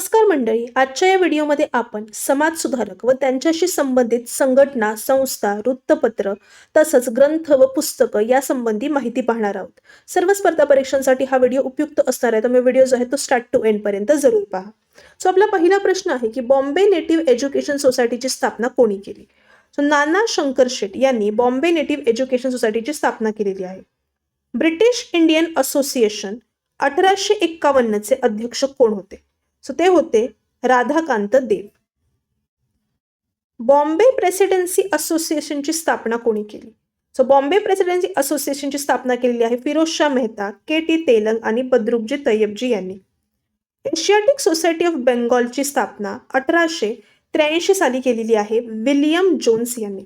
नमस्कार मंडळी आजच्या या व्हिडिओमध्ये आपण समाजसुधारक व त्यांच्याशी संबंधित संघटना संस्था वृत्तपत्र तसंच ग्रंथ व पुस्तकं यासंबंधी माहिती पाहणार आहोत. सर्व स्पर्धा परीक्षांसाठी हा व्हिडिओ उपयुक्त असणार आहे त्यामुळे व्हिडिओ जो आहे तो स्टार्ट टू एंडपर्यंत जरूर पहा. सो आपला पहिला प्रश्न आहे की बॉम्बे नेटिव्ह एज्युकेशन सोसायटीची स्थापना कोणी केली? सो नाना शंकर शेट यांनी बॉम्बे नेटिव्ह एज्युकेशन सोसायटीची स्थापना केलेली आहे. ब्रिटिश इंडियन असोसिएशन अठराशे एक्कावन्नचे अध्यक्ष कोण होते? सो ते होते राधाकांत देव. बॉम्बे प्रेसिडेन्सी असोसिएशनची स्थापना कोणी केली? सो बॉम्बे प्रेसिडेन्सी असोसिएशनची स्थापना केलेली आहे फिरोजशाह मेहता के टी तेलंग आणि बद्रुपजी तय्यबजी यांनी. एशियाटिक सोसायटी ऑफ बेंगॉलची स्थापना अठराशे त्र्याऐंशी साली केलेली आहे विलियम जोन्स यांनी.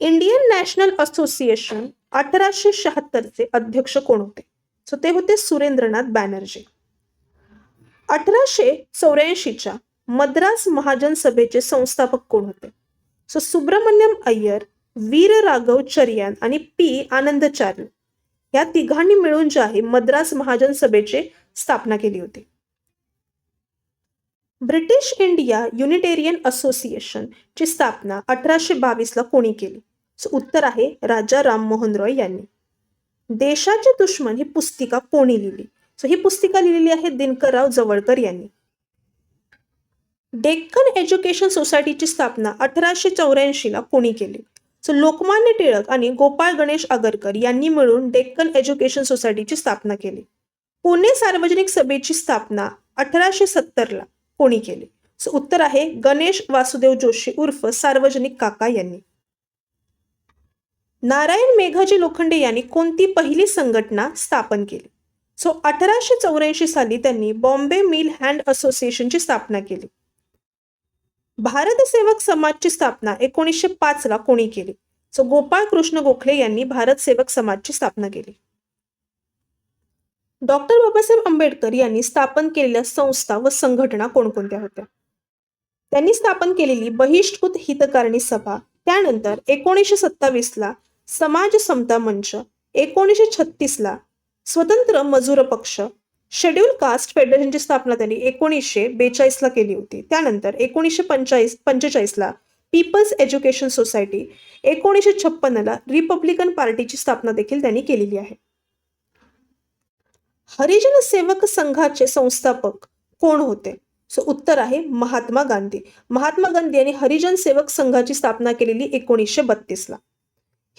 इंडियन नॅशनल असोसिएशन अठराशे शहात्तरचे अध्यक्ष कोण होते? सो ते होते सुरेंद्रनाथ बॅनर्जी. अठराशे चौऱ्याऐंशीच्या मद्रास महाजन सभेचे संस्थापक कोण होते? सो सुब्रमण्यम अय्यर वीर राघव चरियान आणि पी आनंदचार्य या तिघांनी मिळून जे आहे मद्रास महाजन सभेची स्थापना केली होती. ब्रिटिश इंडिया युनिटेरियन असोसिएशन ची स्थापना अठराशे बावीस ला कोणी केली? सो उत्तर आहे राजा राममोहन रॉय यांनी. देशाचे दुश्मन ही पुस्तिका कोणी लिहिली? सो ही पुस्तिका लिहिलेली आहे दिनकरराव जवळकर यांनी. डेक्कन एज्युकेशन सोसायटीची स्थापना अठराशे चौऱ्याऐंशी ला कोणी केली. सो लोकमान्य टिळक आणि गोपाळ गणेश आगरकर यांनी मिळून डेक्कन एज्युकेशन सोसायटीची स्थापना केली. पुणे सार्वजनिक सभेची स्थापना अठराशे सत्तर ला कोणी केली. सो उत्तर आहे गणेश वासुदेव जोशी उर्फ सार्वजनिक काका यांनी. नारायण मेघाजी लोखंडे यांनी कोणती पहिली संघटना स्थापन केली? सो अठराशे चौऱ्याऐंशी साली त्यांनी बॉम्बे मिल हँड असोसिएशनची स्थापना केली. भारत सेवक समाजची स्थापना एकोणीसशे पाच ला कोणी केली? सो गोपाळ कृष्ण गोखले यांनी भारत सेवक समाजची स्थापना केली. डॉक्टर बाबासाहेब आंबेडकर यांनी स्थापन केलेल्या संस्था व संघटना कोणकोणत्या होत्या? त्यांनी स्थापन केलेली बहिष्कृत हितकारणी सभा त्यानंतर एकोणीसशे सत्तावीस ला समाज समता मंच एकोणीसशे छत्तीस ला स्वतंत्र मजूर पक्ष शेड्यूल कास्ट फेडरेशनची स्थापना त्यांनी एकोणीसशे बेचाळीसला केली होती. त्यानंतर एकोणीसशे पंचाळीस पंचेचाळीसला पीपल्स एज्युकेशन सोसायटी एकोणीसशे छप्पन्नला रिपब्लिकन पार्टीची स्थापना देखील त्यांनी केलेली आहे. हरिजन सेवक संघाचे संस्थापक कोण होते? सो उत्तर आहे महात्मा गांधी. महात्मा गांधी यांनी हरिजन सेवक संघाची स्थापना केलेली एकोणीसशे बत्तीसला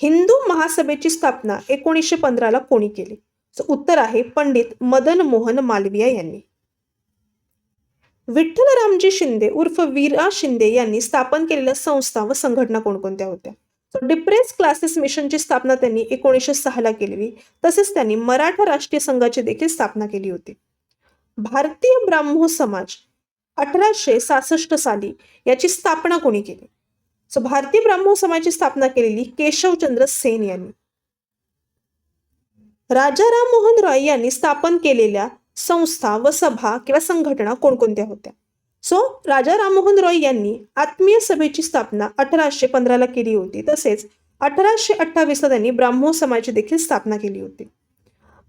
हिंदू महासभेची स्थापना एकोणीसशे पंधराला कोणी केली? उत्तर आहे पंडित मदन मोहन मालविया यांनी. विठ्ठलरामजी शिंदे उर्फ वीरा शिंदे यांनी स्थापन केलेल्या संस्था व संघटना कोणकोणत्या होत्या? डिप्रेस क्लासेस मिशनची स्थापना त्यांनी एकोणीसशे सहाला केली केलेली. तसेच त्यांनी मराठा राष्ट्रीय संघाची देखील स्थापना केली होती. भारतीय ब्राह्मो समाज अठराशे सासष्ट साली याची स्थापना कोणी केली? सो भारतीय ब्राह्मो समाजाची स्थापना केलेली केशवचंद्र सेन यांनी. राजा राममोहन रॉय यांनी स्थापन केलेल्या संस्था व सभा किंवा संघटना कोणकोणत्या होत्या? सो राजा राममोहन रॉय यांनी आत्मीय सभेची स्थापना अठराशे पंधराला केली होती. तसेच अठराशे अठ्ठावीसला त्यांनी ब्राह्मो समाजाची देखील स्थापना केली होती.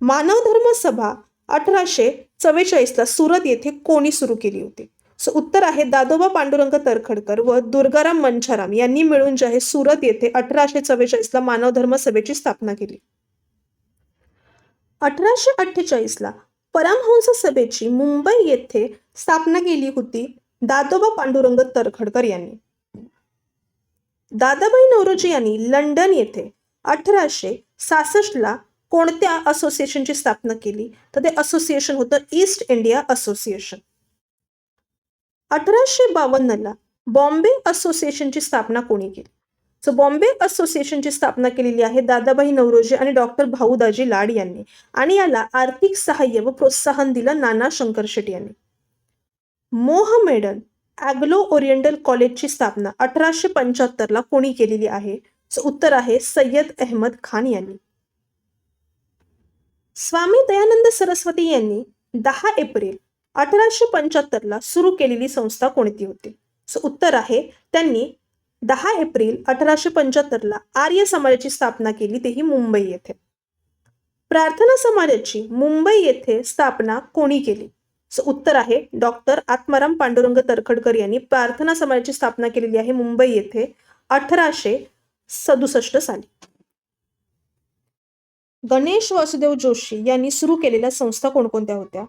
मानव धर्म सभा अठराशे चव्वेचाळीसला सुरत येथे कोणी सुरू केली होती? सो उत्तर आहे दादोबा पांडुरंग तरखडकर व दुर्गाराम मंछाराम यांनी मिळून जे आहे सुरत येथे अठराशे चव्वेचाळीसला मानव धर्म सभेची स्थापना केली. अठराशे अठ्ठेचाळीसला परमहंस सभेची मुंबई येथे स्थापना केली होती दादोबा पांडुरंग तरखडकर यांनी. दादाबाई नवरोजी यांनी लंडन येथे अठराशे ला कोणत्या असोसिएशनची स्थापना केली? तर ते असोसिएशन होतं ईस्ट इंडिया असोसिएशन अठराशे बावन्नला बॉम्बे असोसिएशनची स्थापना कोणी केली? सो बॉम्बे असोसिएशनची स्थापना केलेली आहे दादाबाई नवरोजी आणि डॉक्टर भाऊदाजी लाड यांनी. आणि याला आर्थिक सहाय्य व प्रोत्साहन दिलं नाना शंकर शेट यांनी. मोहमेडन अॅग्लो ओरिएंटल कॉलेजची स्थापना अठराशे पंच्याहत्तरला कोणी केलेली आहे? सो उत्तर आहे सय्यद अहमद खान यांनी. स्वामी दयानंद सरस्वती यांनी दहा एप्रिल अठराशे पंच्याहत्तरला सुरू केलेली संस्था कोणती होती? सो उत्तर आहे त्यांनी दहा एप्रिल अठराशे पंच्याहत्तरला आर्य समाजाची स्थापना केली तेही मुंबई येथे. प्रार्थना समाजाची मुंबई येथे स्थापना कोणी केली? सो उत्तर आहे डॉक्टर आत्माराम पांडुरंग तरखडकर यांनी प्रार्थना समाजाची स्थापना केलेली आहे मुंबई येथे अठराशे सदुसष्ट साली. गणेश वासुदेव जोशी यांनी सुरू केलेल्या संस्था कोणकोणत्या होत्या?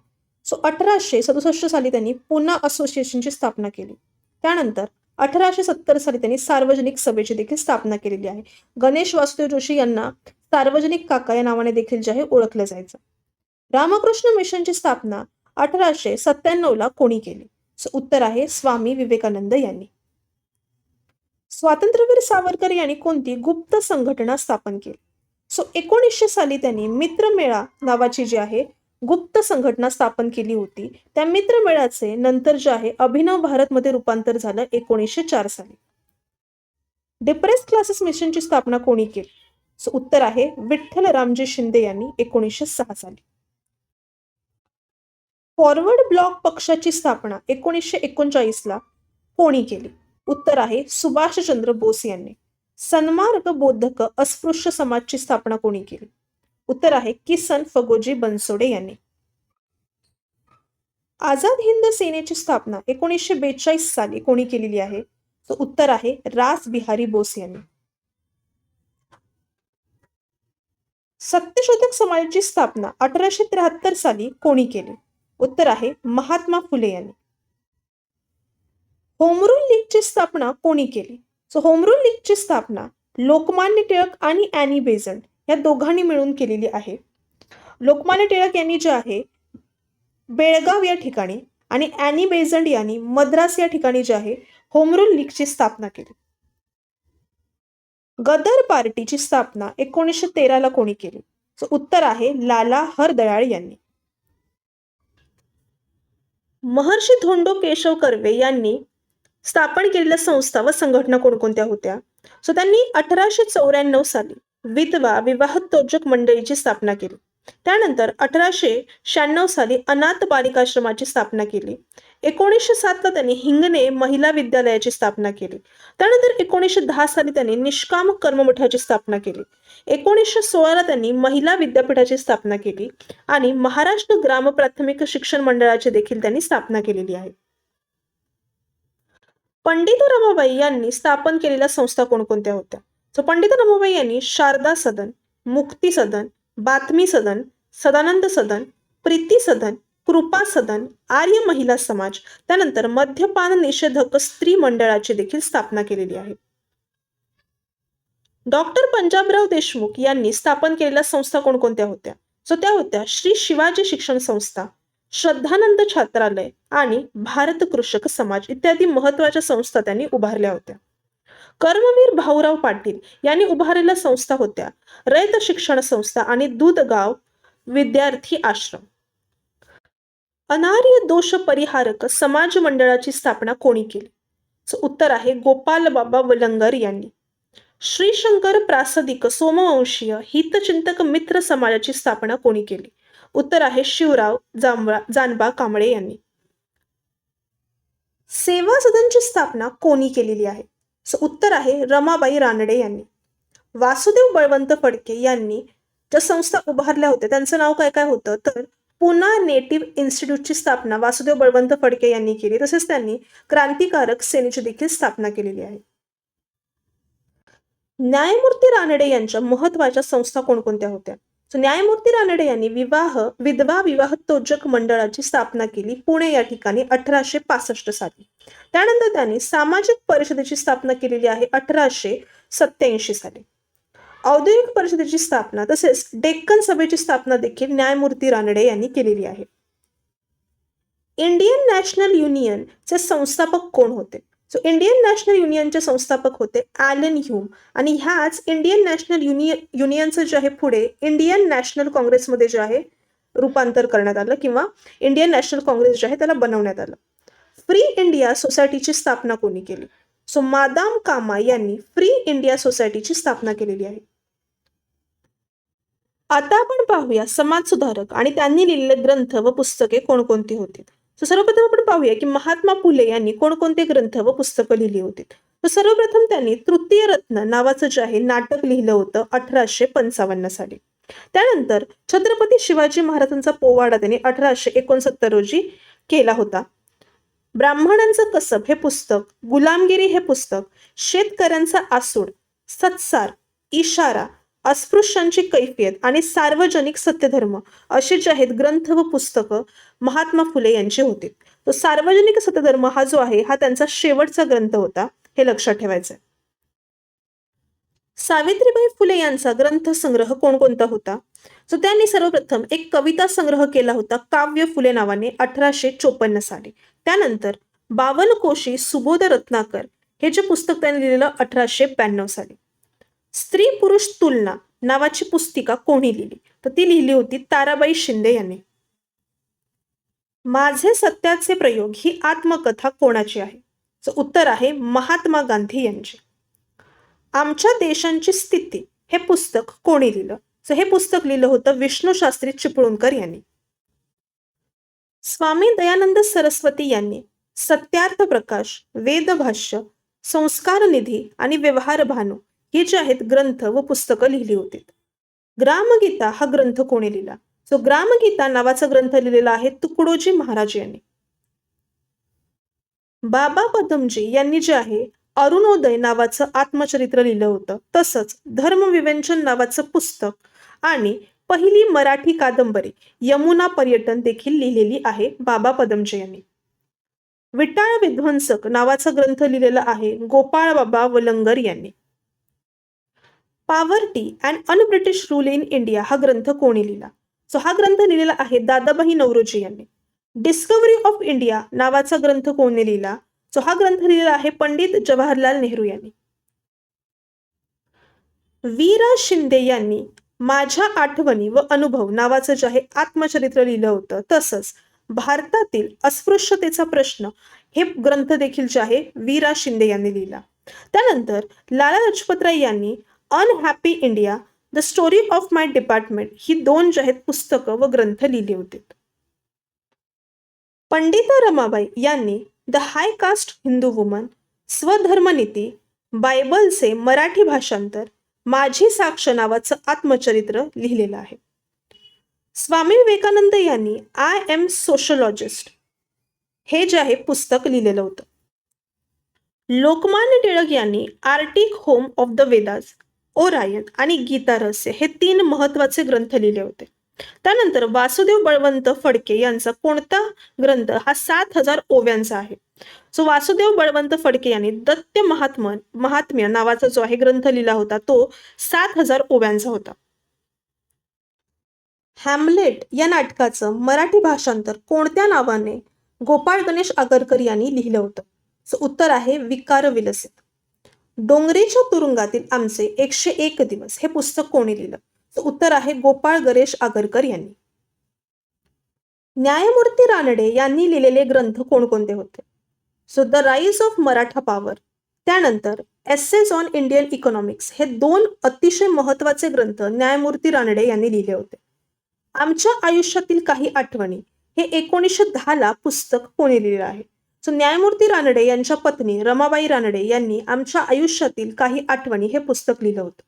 सो अठराशे सदुसष्ट साली त्यांनी पुना असोसिएशनची स्थापना केली. त्यानंतर अठराशे सत्तर साली त्यांनी सार्वजनिक सभेची देखील स्थापना केलेली आहे. गणेश वासुदेव जोशी यांना सार्वजनिक काका या नावाने देखील जे आहे ओळखलं जायचं. रामकृष्ण मिशनची स्थापना अठराशे सत्त्याण्णव ला कोणी केली? सो उत्तर आहे स्वामी विवेकानंद यांनी. स्वातंत्र्यवीर सावरकर यांनी कोणती गुप्त संघटना स्थापन केली? सो एकोणीसशे साली त्यांनी मित्रमेळा नावाची जी आहे गुप्त संघटना स्थापन केली होती. त्या मित्रमेळाचे नंतर जे आहे अभिनव भारतमध्ये रूपांतर झालं एकोणीसशे चार साली. डिप्रेस क्लासेस मिशनची स्थापना कोणी केली? सो उत्तर आहे विठ्ठल रामजी शिंदे यांनी एकोणीसशे सहा साली. फॉरवर्ड ब्लॉक पक्षाची स्थापना एकोणीसशे एकोणचाळीस ला कोणी केली? उत्तर आहे सुभाषचंद्र बोस यांनी. सन्मार्ग बोधक अस्पृश्य समाजची स्थापना कोणी केली? उत्तर आहे किसन फगोजी बनसोडे यांनी. आझाद हिंद सेनेची स्थापना एकोणीसशे बेचाळीस साली कोणी केलेली आहे? तर उत्तर आहे रास बिहारी बोस यांनी. सत्यशोधक समाजाची स्थापना अठराशे त्र्याहत्तर साली कोणी केली? उत्तर आहे महात्मा फुले यांनी. होमरूल लीगची स्थापना कोणी केली? सो होमरूल लीगची स्थापना लोकमान्य टिळक आणि अॅनी बेझंट या दोघांनी मिळून केलेली आहे. लोकमान्य टिळक यांनी जे आहे बेळगाव या ठिकाणी आणि अॅनी बेझंट यांनी मद्रास या ठिकाणी जे आहे होमरूल लीगची स्थापना केली. गदर पार्टीची स्थापना एकोणीसशे तेराला कोणी केली? सो उत्तर आहे लाला हरदयाळ यांनी. महर्षी धोंडो केशव कर्वे यांनी स्थापन केलेल्या संस्था व संघटना कोणकोणत्या होत्या? सो त्यांनी अठराशे चौऱ्याण्णव साली विधवा विवाहोत्तेजक मंडळीची स्थापना केली. त्यानंतर अठराशे शहाण्णव साली अनाथ बालिकाश्रमाची स्थापना केली. एकोणीसशे सातला त्यांनी हिंगणे महिला विद्यालयाची स्थापना केली. त्यानंतर एकोणीसशे दहा साली त्यांनी निष्काम कर्ममठाची स्थापना केली. एकोणीसशे सोळाला त्यांनी महिला विद्यापीठाची स्थापना केली आणि महाराष्ट्र ग्राम प्राथमिक शिक्षण मंडळाची देखील त्यांनी स्थापना केलेली आहे. पंडित रमाबाई यांनी स्थापन केलेल्या संस्था कोणकोणत्या होत्या? सो पंडित रमाबाई यांनी शारदा सदन मुक्ती सदन बातमी सदन सदानंद सदन प्रीती सदन कृपा सदन आर्य महिला समाज त्यानंतर मद्यपान निषेधक स्त्री मंडळाची देखील स्थापना केलेली आहे. डॉक्टर पंजाबराव देशमुख यांनी स्थापन केलेल्या संस्था कोणकोणत्या होत्या? सो त्या होत्या श्री शिवाजी शिक्षण संस्था श्रद्धानंद छात्रालय आणि भारत कृषक समाज इत्यादी महत्त्वाच्या संस्था त्यांनी उभारल्या होत्या. कर्मवीर भाऊराव पाटील यांनी उभारलेल्या संस्था होत्या. रयत शिक्षण संस्था आणि दूधगाव विद्यार्थी आश्रम. अनार्य दोष परिहारक समाज मंडळाची स्थापना कोणी केली? उत्तर आहे गोपाल बाबा वलंगर यांनी. श्रीशंकर प्रासदिक सोमवंशीय हितचिंतक मित्र समाजाची स्थापना कोणी केली? उत्तर आहे शिवराव जांभळा जानबा कांबळे यांनी. सेवा सदनची स्थापना कोणी केलेली आहे? उत्तर आहे रमाबाई रानडे यांनी. वासुदेव बळवंत फडके यांनी ज्या संस्था उभारल्या होत्या त्यांचं नाव काय काय होतं? तर पुन्हा नेटिव्ह इन्स्टिट्यूटची स्थापना वासुदेव बळवंत फडके यांनी केली. तसेच त्यांनी क्रांतिकारक सेनेची देखील स्थापना केलेली आहे. न्यायमूर्ती रानडे यांच्या महत्त्वाच्या संस्था कोणकोणत्या होत्या? न्यायमूर्ती रानडे यांनी विवाह विधवा विवाहोत्तेजक मंडळाची स्थापना केली पुणे या ठिकाणी अठराशे पासष्ट साली. त्यानंतर त्यांनी सामाजिक परिषदेची स्थापना केलेली आहे अठराशे सत्याऐंशी साली. औद्योगिक परिषदेची स्थापना तसेच डेक्कन सभेची स्थापना देखील न्यायमूर्ती रानडे यांनी केलेली आहे. इंडियन नॅशनल युनियनचे संस्थापक कोण होते? सो इंडियन नॅशनल युनियनचे संस्थापक होते ॲलन ह्यूम आणि ह्याच इंडियन नॅशनल युनियन युनियनचं जे आहे पुढे इंडियन नॅशनल काँग्रेसमध्ये जे आहे रूपांतर करण्यात आलं किंवा इंडियन नॅशनल काँग्रेस जे आहे त्याला बनवण्यात आलं. फ्री इंडिया सोसायटीची स्थापना कोणी केली? सो मादाम कामा यांनी फ्री इंडिया सोसायटीची स्थापना केलेली आहे. आता आपण पाहूया समाज सुधारक आणि त्यांनी लिहिलेले ग्रंथ व पुस्तके कोणकोणती होती? तर सर्वप्रथम आपण पाहूया की महात्मा फुले यांनी कोणकोणते ग्रंथ व पुस्तकं लिहिली होती. तर सर्वप्रथम त्यांनी तृतीय रत्न नावाचं जे आहे नाटक लिहिलं होतं अठराशे पंचावन्न साली. त्यानंतर छत्रपती शिवाजी महाराजांचा पोवाडा त्यांनी अठराशे एकोणसत्तर रोजी केला होता. ब्राह्मणांचं कसब हे पुस्तक गुलामगिरी हे पुस्तक शेतकऱ्यांचा आसूड सत्सार इशारा अस्पृश्यांची कैफियत आणि सार्वजनिक सत्यधर्म असे जे आहेत ग्रंथ व पुस्तकं महात्मा फुले यांचे होते. तो सार्वजनिक सत्यधर्म हा जो आहे हा त्यांचा शेवटचा ग्रंथ होता हे लक्षात ठेवायचं आहे सावित्रीबाई फुले यांचा ग्रंथ संग्रह कोणकोणता होता? तर त्यांनी सर्वप्रथम एक कविता संग्रह केला होता काव्य फुले नावाने अठराशे चोपन्न साली. त्यानंतर बावनकोशी सुबोध रत्नाकर हे जे पुस्तक त्यांनी लिहिलेलं अठराशे ब्याण्णव साली. स्त्री पुरुष तुलना नावाची पुस्तिका कोणी लिहिली? तर ती लिहिली होती ताराबाई शिंदे यांनी. माझे सत्याचे प्रयोग ही आत्मकथा कोणाची आहे? तर उत्तर आहे महात्मा गांधी यांची. आमच्या देशांची स्थिती हे पुस्तक कोणी लिहिलं? तर हे पुस्तक लिहिलं होतं विष्णू शास्त्री चिपळूणकर यांनी. स्वामी दयानंद सरस्वती यांनी सत्यार्थ प्रकाश वेदभाष्य संस्कार निधी आणि व्यवहार भानू हे जे आहेत ग्रंथ व पुस्तकं लिहिली होती ग्रामगीता हा ग्रंथ कोणी लिहिला? सो ग्रामगीता नावाचा ग्रंथ लिहिलेला आहे तुकडोजी महाराज यांनी. बाबा पदमजी यांनी जे आहे अरुणोदय नावाचं आत्मचरित्र लिहिलं होतं. तसंच धर्मविवेंचन नावाचं पुस्तक आणि पहिली मराठी कादंबरी यमुना पर्यटन देखील लिहिलेली आहे बाबा पदमजी यांनी. विटाळ विध्वंसक नावाचा ग्रंथ लिहिलेला आहे गोपाळ बाबा वलंगर यांनी. Poverty and un-British rule in India हा ग्रंथ कोणी लिहिला? सो हा ग्रंथ लिहिलेला आहे दादाबाई नवरोजी यांनी. डिस्कवरी ऑफ इंडिया नावाचा ग्रंथ कोणी लिहिला? सो हा ग्रंथ लिहिलेला आहे पंडित जवाहरलाल नेहरू यांनी. वीरा शिंदे यांनी माझ्या आठवणी व अनुभव नावाचं जे आहे आत्मचरित्र लिहिलं होतं. तसंच भारतातील अस्पृश्यतेचा प्रश्न हे ग्रंथ देखील जे आहे वीरा शिंदे यांनी लिहिला. त्यानंतर लाला लजपतराय यांनी unhappy India the story of my department ही दोन जे आहेत पुस्तकं व ग्रंथ लिहिली होती. पंडिता रमाबाई यांनी the high caste Hindu woman स्वधर्मनीती बायबलचे मराठी भाषांतर माझी साक्ष नावाचं आत्मचरित्र लिहिलेलं आहे. स्वामी विवेकानंद यांनी आय एम सोशलॉजिस्ट हे जे आहे पुस्तक लिहिलेलं होतं. लोकमान्य टिळक यांनी arctic home of the Vedas Orion आणि गीता रहस्य हे तीन महत्त्वाचे ग्रंथ लिहिले होते. त्यानंतर वासुदेव बळवंत फडके यांचा कोणता ग्रंथ हा सात हजार ओव्यांचा आहे. सो वासुदेव बळवंत फडके यांनी दत्त महात्मन महात्म्य नावाचा जो आहे ग्रंथ लिहिला होता तो सात हजार ओव्यांचा होता. हॅमलेट या नाटकाचं मराठी भाषांतर कोणत्या नावाने गोपाळ गणेश आगरकर यांनी लिहिलं होतं? सो उत्तर आहे विकार विलसित. डोंगरेच्या तुरुंगातील आमचे एकशे एक दिवस हे पुस्तक कोणी लिहिलं? तर उत्तर आहे गोपाळ गणेश आगरकर यांनी. न्यायमूर्ती रानडे यांनी लिहिलेले ग्रंथ कोणकोणते होते? So the rise of Maratha power त्यानंतर एसेज ऑन इंडियन इकॉनॉमिक्स हे दोन अतिशय महत्त्वाचे ग्रंथ न्यायमूर्ती रानडे यांनी लिहिले होते. आमच्या आयुष्यातील काही आठवणी हे एकोणीसशे दहाला पुस्तक कोणी लिहिलं आहे? सो न्यायमूर्ती रानडे यांच्या पत्नी रमाबाई रानडे यांनी आमच्या आयुष्यातील काही आठवणी हे पुस्तक लिहिलं होतं.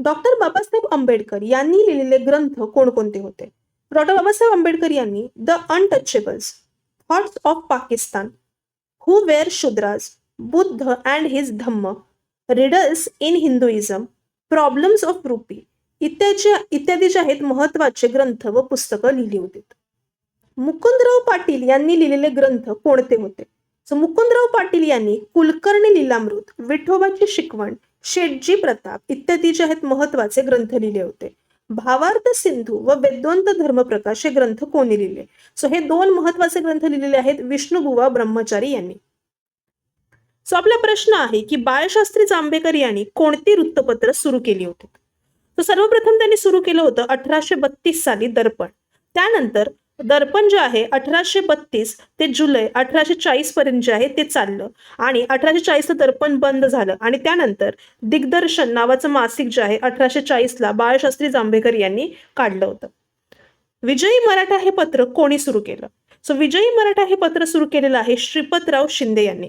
डॉक्टर बाबासाहेब आंबेडकर यांनी लिहिलेले ग्रंथ कोणकोणते होते? डॉक्टर बाबासाहेब आंबेडकर यांनी the untouchables thoughts of Pakistan who were Shudras Buddha and his Dhamma riddles in Hinduism problems of rupee इत्यादी इत्यादी जे आहेत महत्त्वाचे ग्रंथ व पुस्तकं लिहिली होती. मुकुंदराव पाटील यांनी लिहिलेले ग्रंथ कोणते होते? सो मुकुंदराव पाटील यांनी कुलकर्णी लीलामृत विठोबाची शिकवण शेटजी प्रताप इत्यादी जे आहेत महत्त्वाचे ग्रंथ लिहिले होते. भावार्थ सिंधू व वेद्वंत धर्मप्रकाश हे ग्रंथ कोणी लिहिले? सो हे दोन महत्त्वाचे ग्रंथ लिहिलेले आहेत विष्णुबुवा ब्रह्मचारी यांनी. सो आपला प्रश्न आहे की बाळशास्त्री जांभेकर यांनी कोणती वृत्तपत्र सुरू केली होती? तर सर्वप्रथम त्यांनी सुरू केलं होतं अठराशे बत्तीस साली दर्पण. त्यानंतर दर्पण जे आहे अठराशे बत्तीस ते जुलै अठराशे चाळीस पर्यंत जे आहे ते चाललं. आणि अठराशे चाळीसचं दर्पण बंद झालं. आणि त्यानंतर दिग्दर्शन नावाचं मासिक जे आहे अठराशे चाळीसला बाळशास्त्री जांभेकर यांनी काढलं होतं. विजयी मराठा हे पत्र कोणी सुरू केलं? सो विजयी मराठा हे पत्र सुरू केलेलं आहे श्रीपतराव शिंदे यांनी.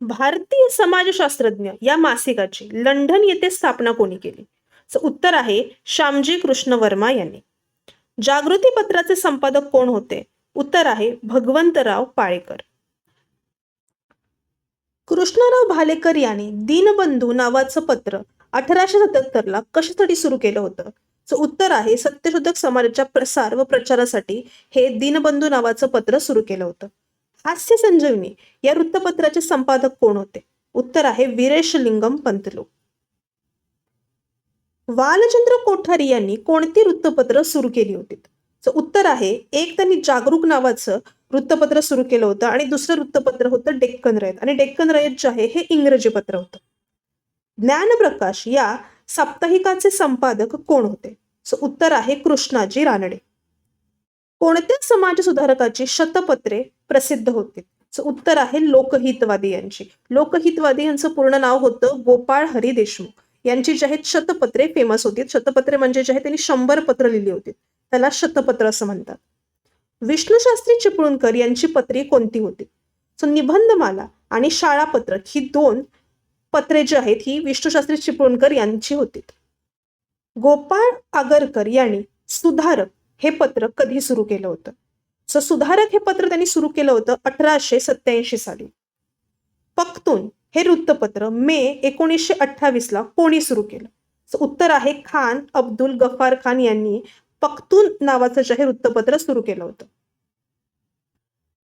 भारतीय समाजशास्त्रज्ञ या मासिकाची लंडन येथे स्थापना कोणी केली? उत्तर आहे श्यामजी कृष्ण वर्मा यांनी. जागृती पत्राचे संपादक कोण होते? उत्तर आहे भगवंतराव पाळेकर. कृष्णराव भालेकर यांनी दीनबंधू नावाचं पत्र अठराशे सत्याहत्तरला कशासाठी सुरू केलं होतं? सो उत्तर आहे सत्यशोधक समाजाच्या प्रसार व प्रचारासाठी हे दीनबंधू नावाचं पत्र सुरू केलं होतं. हास्य संजीवनी या वृत्तपत्राचे संपादक कोण होते? उत्तर आहे वीरेश लिंगम पंतलू. वालचंद्र कोठारी यांनी कोणती वृत्तपत्र सुरू केली होती? तर उत्तर आहे एक त्यांनी जागरूक नावाचं वृत्तपत्र सुरू केलं होतं आणि दुसरं वृत्तपत्र होतं डेक्कन रयत. आणि डेक्कन रयत जे आहे हे इंग्रजी पत्र होतं. ज्ञानप्रकाश या साप्ताहिकाचे संपादक कोण होते? सो उत्तर आहे कृष्णाजी रानडे. कोणत्या समाज सुधारकाची शतपत्रे प्रसिद्ध होती? सो उत्तर आहे लोकहितवादी यांची. लोकहितवादी यांचं पूर्ण नाव होतं गोपाळ हरी देशमुख. यांची जी आहेत शतपत्रे फेमस होती शतपत्रे म्हणजे जे आहे त्यांनी शंभर पत्र लिहिली होती त्याला शतपत्र असं म्हणतात. विष्णूशास्त्री चिपळूणकर यांची पत्रे कोणती होती? सो निबंधमाला आणि शाळापत्र ही दोन पत्रे जी आहेत ही विष्णूशास्त्री चिपळूणकर यांची होती गोपाळ आगरकर यांनी सुधारक हे पत्र कधी सुरू केलं होतं? सो सुधारक हे पत्र त्यांनी सुरू केलं होतं अठराशे सत्याऐंशी साली. पख्तून हे वृत्तपत्र मे एकोणीसशे अठ्ठावीस ला कोणी सुरू केलं? उत्तर आहे खान अब्दुल गफार खान यांनी पख्तून नावाचं जे वृत्तपत्र सुरू केलं होतं.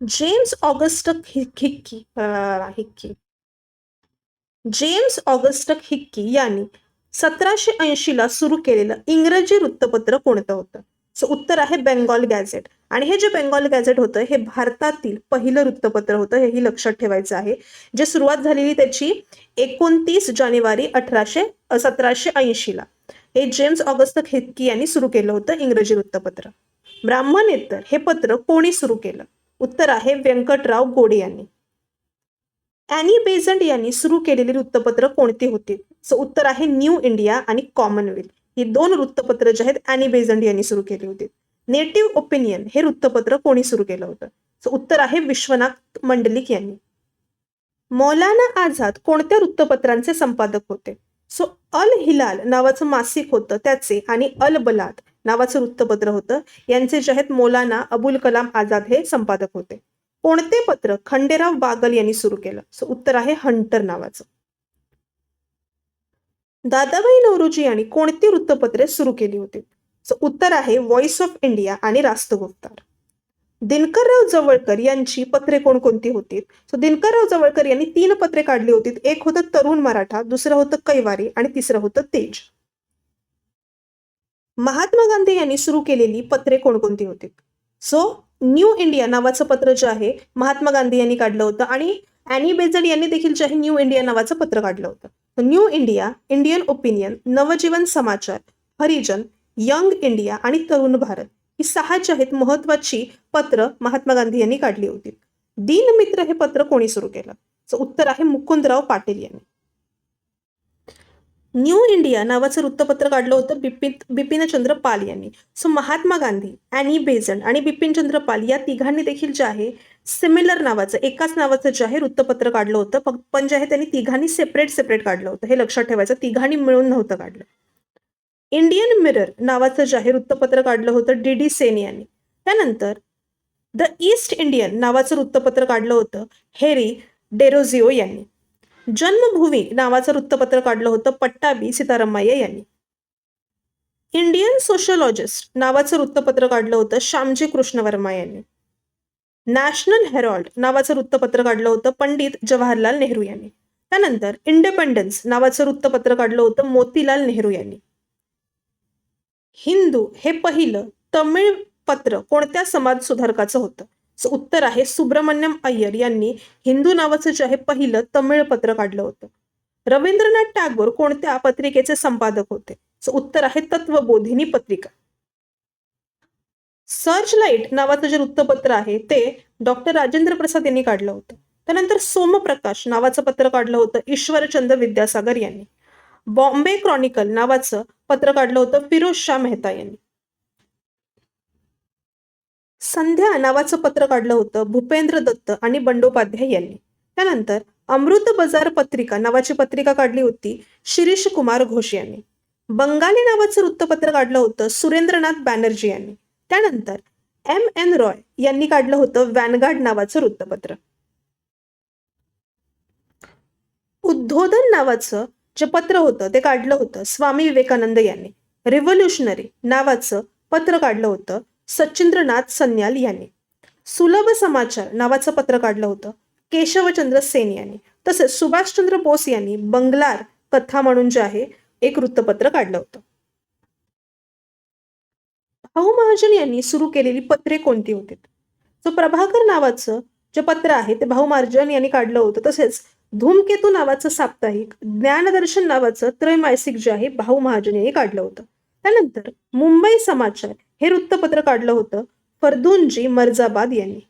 James August Hicky Hicky. James August Hicky यांनी सतराशे ऐंशी ला सुरू केलेलं इंग्रजी वृत्तपत्र कोणतं होतं? सो उत्तर आहे बेंगॉल गॅझेट. आणि हे जे बेंगॉल गॅझेट होतं हे भारतातील पहिलं वृत्तपत्र होतं हेही लक्षात ठेवायचं आहे. जे सुरुवात झालेली त्याची एकोणतीस जानेवारी अठराशे सतराशे ऐंशी ला. हे जेम्स ऑगस्त खेतकी यांनी सुरू केलं होतं इंग्रजी वृत्तपत्र. ब्राह्मणेतर हे पत्र कोणी सुरू केलं? उत्तर आहे व्यंकटराव गोडे यांनी. अॅनी बेझंट यांनी सुरू केलेली वृत्तपत्र कोणती होती? सो उत्तर आहे न्यू इंडिया आणि कॉमनवेल्थ ही दोन वृत्तपत्र जे आहेत अॅनी बेझंट यांनी सुरू केली होती. नेटिव्ह ओपिनियन हे वृत्तपत्र कोणी सुरू केलं होतं? सो उत्तर आहे विश्वनाथ मंडलिक यांनी. मौलाना आझाद कोणत्या वृत्तपत्रांचे संपादक होते? सो अल हिलाल नावाचं मासिक होतं त्याचे आणि अल बलाद नावाचं वृत्तपत्र होतं यांचे जे आहेत मौलाना अबुल कलाम आझाद हे संपादक होते. कोणते पत्र खंडेराव बागल यांनी सुरू केलं? सो उत्तर आहे हंटर नावाचं. दादाबाई नवरोजी यांनी कोणती वृत्तपत्रे सुरू केली होती? सो उत्तर आहे व्हॉइस ऑफ इंडिया आणि राष्ट्रगुप्तार दिनकरराव जवळकर यांची पत्रे कोणकोणती होती? सो दिनकरराव जवळकर यांनी तीन पत्रे काढली होती. एक होतं तरुण मराठा दुसरं होतं कैवारी आणि तिसरं होतं तेज. महात्मा गांधी यांनी सुरू केलेली पत्रे कोणकोणती होती? सो न्यू इंडिया नावाचं पत्र जे आहे महात्मा गांधी यांनी काढलं होतं आणि अॅनी बेजड यांनी देखील जे आहे न्यू इंडिया नावाचं पत्र काढलं होतं. New India Indian opinion Navjivan समाचार हरिजन यंग इंडिया आणि तरुण भारत ही सहा जी आहेत महत्वाची पत्र महात्मा गांधी यांनी काढली होती. दीनमित्र हे पत्र कोणी सुरू केलं? उत्तर आहे मुकुंदराव पाटील यांनी. न्यू इंडिया नावाचं वृत्तपत्र काढलं होतं बिपिन बिपिनचंद्र पाल यांनी. So Mahatma Gandhi Annie Besant आणि बिपिनचंद्र पाल या तिघांनी देखील जे आहे सिमिलर नावाचं एकाच नावाचं जे आहे वृत्तपत्र काढलं होतं. पण जे आहे त्यांनी तिघांनी सेपरेट सेपरेट काढलं होतं. हे लक्षात ठेवायचं तिघांनी मिळून नव्हतं काढलं. इंडियन मिरर नावाचं जाहीर वृत्तपत्र काढलं होतं डी डी सेन यांनी. त्यानंतर द ईस्ट इंडियन नावाचं वृत्तपत्र काढलं होतं हेरी डेरोझिओ यांनी. जन्मभूमी नावाचं वृत्तपत्र काढलं होतं पट्टाबी सीतारामय्या यांनी. इंडियन सोशलॉजिस्ट नावाचं वृत्तपत्र काढलं होतं श्यामजी कृष्ण वर्मा यांनी. नॅशनल हेरॉल्ड नावाचं वृत्तपत्र काढलं होतं पंडित जवाहरलाल नेहरू यांनी. त्यानंतर इंडिपेंडन्स नावाचं वृत्तपत्र काढलं होतं मोतीलाल नेहरू यांनी. हिंदू हे पहिलं तमिळ पत्र कोणत्या समाज सुधारकाचं होतं? सो उत्तर आहे सुब्रमण्यम अय्यर यांनी हिंदू नावाचं जे आहे पहिलं तमिळ पत्र काढलं होतं. रवींद्रनाथ टागोर कोणत्या पत्रिकेचे संपादक होते? सो उत्तर आहे तत्वबोधिनी पत्रिका. सर्च लाइट नावाचं जे वृत्तपत्र आहे ते डॉक्टर राजेंद्र प्रसाद यांनी काढलं होतं. त्यानंतर सोमप्रकाश नावाचं पत्र काढलं होतं ईश्वरचंद्र विद्यासागर यांनी. बॉम्बे क्रॉनिकल नावाचं पत्र काढलं होतं फिरोज शाह मेहता यांनी. संध्या नावाचं पत्र काढलं होतं भूपेंद्र दत्त आणि बंडोपाध्याय यांनी. त्यानंतर अमृत बाजार पत्रिका नावाची पत्रिका काढली होती शिरीष कुमार घोष यांनी. बंगाली नावाचं वृत्तपत्र काढलं होतं सुरेंद्रनाथ बॅनर्जी यांनी. त्यानंतर एम एन रॉय यांनी काढलं होतं वॅनगार्ड नावाचं वृत्तपत्र. उद्बोधन नावाचं जे पत्र होतं ते काढलं होतं. स्वामी विवेकानंद यांनी. रिव्होल्युशनरी नावाचं पत्र काढलं होतं. सचिंद्रनाथ सन्याल यांनी. सुलभ समाचार नावाचं पत्र काढलं होतं. केशवचंद्र सेन यांनी. तसेच सुभाषचंद्र बोस यांनी बंगलार कथा म्हणून जे आहे एक वृत्तपत्र काढलं होतं. भाऊ महाजन यांनी सुरू केलेली पत्रे कोणती होती जो प्रभाकर नावाचं जे पत्र आहे ते भाऊ महाजन यांनी काढलं होतं. तसेच धूमकेतू नावाचं साप्ताहिक ज्ञानदर्शन नावाचं त्रैमासिक जे आहे भाऊ महाजन यांनी काढलं होतं. त्यानंतर मुंबई समाचार हे वृत्तपत्र काढलं होतं फर्दूनजी मर्जाबाद यांनी.